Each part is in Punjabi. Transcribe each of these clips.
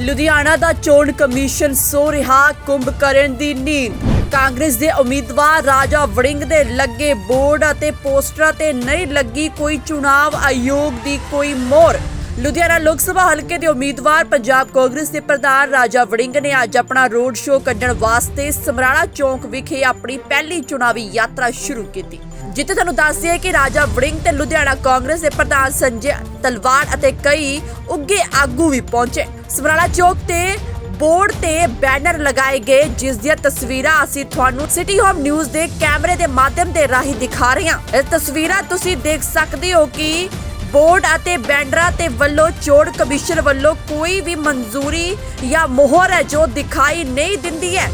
ਲੁਧਿਆਣਾ ਦਾ ਚੋਣ ਕਮਿਸ਼ਨ ਸੋ ਰਿਹਾ ਕੁੰਭ ਕਰਨ ਦੀ ਨੀਂਦ। ਕਾਂਗਰਸ ਦੇ ਉਮੀਦਵਾਰ ਰਾਜਾ ਵੜਿੰਗ ਦੇ ਲੱਗੇ ਬੋਰਡ ਅਤੇ ਪੋਸਟਰਾਂ ਤੇ ਨਹੀਂ ਲੱਗੀ ਕੋਈ ਚੁਣਾਵ ਆਯੋਗ ਦੀ ਕੋਈ ਮੋਹਰ। ਲੁਧਿਆਣਾ ਲੋਕ ਸਭਾ ਹਲਕੇ ਦੇ ਉਮੀਦਵਾਰ ਪੰਜਾਬ ਕਾਂਗਰਸ ਦੇ ਪ੍ਰਧਾਨ ਰਾਜਾ ਵੜਿੰਗ ਨੇ ਅੱਜ ਆਪਣਾ ਰੋਡ ਸ਼ੋਅ ਕੱਢਣ ਵਾਸਤੇ ਸਮਰਾਲਾ ਚੌਂਕ ਵਿਖੇ ਆਪਣੀ ਪਹਿਲੀ ਚੁਣਾਵੀ ਯਾਤਰਾ ਸ਼ੁਰੂ ਕੀਤੀ। ਜਿੱਥੇ ਤੁਹਾਨੂੰ ਦੱਸਦੇ ਕਿ ਰਾਜਾ ਵੜਿੰਗ ਤੇ ਲੁਧਿਆਣਾ ਕਾਂਗਰਸ ਦੇ ਪ੍ਰਧਾਨ ਸੰਜੇ ਤਲਵਾਰ ਅਤੇ ਕਈ ਉੱਗੇ ਆਗੂ ਵੀ ਪਹੁੰਚੇ। ਸਮਰਾਲਾ ਚੌਕ ਤੇ ਬੋਰਡ ਤੇ ਬੈਨਰ ਲਗਾਏ ਗਏ, ਜਿਸ ਦੀਆਂ ਤਸਵੀਰਾਂ ਅਸੀਂ ਤੁਹਾਨੂੰ ਸਿਟੀ ਹੋਮ ਨਿਊਜ਼ ਦੇ ਕੈਮਰੇ ਦੇ ਮਾਧਿਅਮ ਦੇ ਰਾਹੀਂ ਦਿਖਾ ਰਹੇ ਹਾਂ ਇਹ ਤਸਵੀਰਾਂ ਤੁਸੀਂ ਦੇਖ ਸਕਦੇ ਹੋ ਕਿ ਬੋਰਡ ਅਤੇ ਬੈਨਰਾਂ ਤੇ ਵੱਲੋਂ ਚੋਣ ਕਮਿਸ਼ਨ ਵੱਲੋਂ ਕੋਈ ਵੀ ਮਨਜ਼ੂਰੀ ਜਾਂ ਮੋਹਰ ਹੈ ਜੋ ਦਿਖਾਈ ਨਹੀਂ ਦਿੰਦੀ ਹੈ।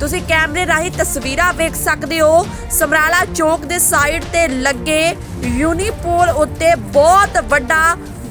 ਤੁਸੀਂ ਕੈਮਰੇ ਰਾਹੀਂ ਤਸਵੀਰਾਂ ਵੇਖ ਸਕਦੇ ਹੋ, ਸਮਰਾਲਾ ਚੌਕ ਦੇ ਸਾਈਡ ਤੇ ਲੱਗੇ ਯੂਨੀਪੋਲ ਉੱਤੇ ਬਹੁਤ ਵੱਡਾ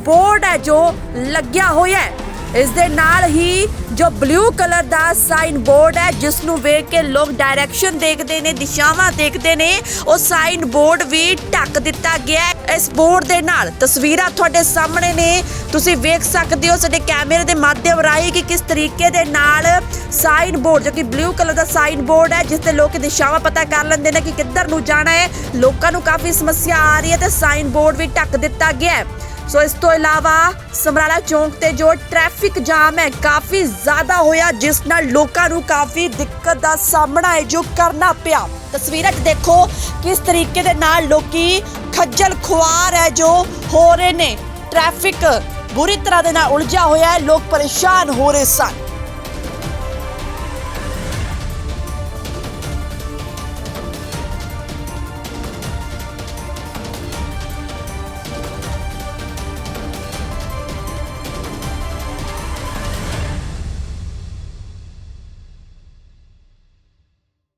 ਬੋਰਡ ਹੈ ਜੋ ਲੱਗਿਆ ਹੋਇਆ ਹੈ। ਇਸ ਦੇ ਨਾਲ ਹੀ ਜੋ ਬਲੂ ਕਲਰ ਦਾ ਸਾਈਨ ਬੋਰਡ ਹੈ ਜਿਸ ਨੂੰ ਵੇਖ ਕੇ ਲੋਕ ਡਾਇਰੈਕਸ਼ਨ ਦੇਖਦੇ ਨੇ, ਦਿਸ਼ਾਵਾਂ ਦੇਖਦੇ ਨੇ, ਉਹ ਸਾਈਨ ਬੋਰਡ ਵੀ ਢੱਕ ਦਿੱਤਾ ਗਿਆ ਹੈ। ਇਸ ਬੋਰਡ ਦੇ ਨਾਲ ਤਸਵੀਰਾਂ ਤੁਹਾਡੇ ਸਾਹਮਣੇ ਨੇ। ਤੁਸੀਂ ਵੇਖ ਸਕਦੇ ਹੋ ਸਾਡੇ ਕੈਮਰੇ ਦੇ ਮਾਧਿਅਮ ਰਾਹੀਂ ਕਿ ਕਿਸ ਤਰੀਕੇ ਦੇ ਨਾਲ ਸਾਈਨ ਬੋਰਡ ਜੋ ਕਿ ਬਲੂ ਕਲਰ ਦਾ ਸਾਈਨ ਬੋਰਡ ਹੈ ਜਿਸ ਤੇ ਲੋਕ ਦਿਸ਼ਾਵਾਂ ਪਤਾ ਕਰ ਲੈਂਦੇ ਨੇ ਕਿ ਕਿੱਧਰ ਨੂੰ ਜਾਣਾ ਹੈ। ਲੋਕਾਂ ਨੂੰ ਕਾਫੀ ਸਮੱਸਿਆ ਆ ਰਹੀ ਹੈ ਤੇ ਸਾਈਨ ਬੋਰਡ ਵੀ ਢੱਕ ਦਿੱਤਾ ਗਿਆ ਹੈ। ਸੋ ਇਸ ਤੋਂ ਇਲਾਵਾ ਸਮਰਾਲਾ ਚੌਂਕ ਤੇ ਜੋ ਟ੍ਰੈਫਿਕ ਜਾਮ ਹੈ, ਕਾਫੀ ਜ਼ਿਆਦਾ ਹੋਇਆ, ਜਿਸ ਨਾਲ ਲੋਕਾਂ ਨੂੰ ਕਾਫੀ ਦਿੱਕਤ ਦਾ ਸਾਹਮਣਾ ਹੈ ਜੋ ਕਰਨਾ ਪਿਆ। ਤਸਵੀਰਾਂ 'ਚ ਦੇਖੋ ਕਿਸ ਤਰੀਕੇ ਦੇ ਨਾਲ ਲੋਕੀ ਖੱਜਲ ਖੁਆਰ ਹੈ ਜੋ ਹੋ ਰਹੇ ਨੇ। ਟ੍ਰੈਫਿਕ ਬੁਰੀ ਤਰ੍ਹਾਂ ਦੇ ਨਾਲ ਉਲਝਿਆ ਹੋਇਆ ਹੈ, ਲੋਕ ਪਰੇਸ਼ਾਨ ਹੋ ਰਹੇ ਸਨ।